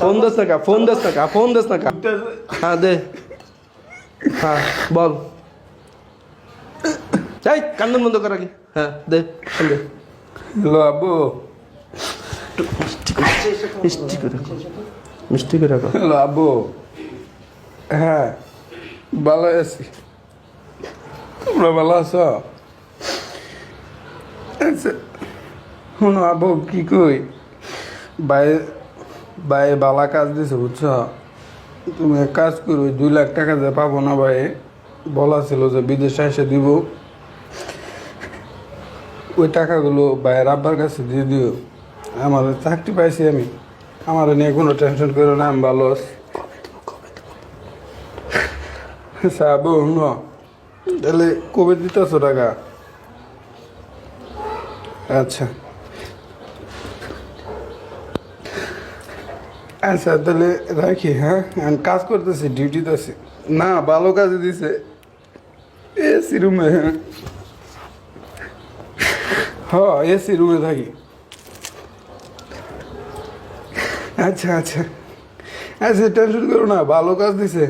Phone দোস না কা phone দোস না কা ফোন দোস না কা। হ্যাঁ দে। হ্যাঁ বল। এই কান্দন বন্ধ কর আগে। হ্যাঁ দে হ্যালো আব্বু। মিষ্টি করে মিষ্টি করে রাখো। হ্যালো আব্বু। হ্যাঁ ভালো আছি। তোমরা ভালো আছো? আচ্ছা শোনো আব্বু কি কই? বাই বাই বালা কাজ দিছে, বুঝছ? তুমি এক কাজ করো দুই লাখ টাকা যে পাবো না ভাই, বলা ছিল যে বিদেশে এসে দিব। ওই টাকাগুলো ভাইয়ের আব্বার কাছে দিয়ে দিও। আমার চাকরি পাইছি আমি। আমার নিয়ে কোনো টেনশন করো না, আমি ভালো ন। তাহলে কবে দিতেছো টাকা? আচ্ছা। আচ্ছা তাহলে রাখি হ্যাঁ? কাজ করতেছি ডিউটিতে আছি। না, ভালো কাজে দিছে। এসি রুমে হ্যাঁ। হ্যাঁ এসি রুমে থাকি। আচ্ছা আচ্ছা। আচ্ছা টেনশন করো না, ভালো কাজ দিছে।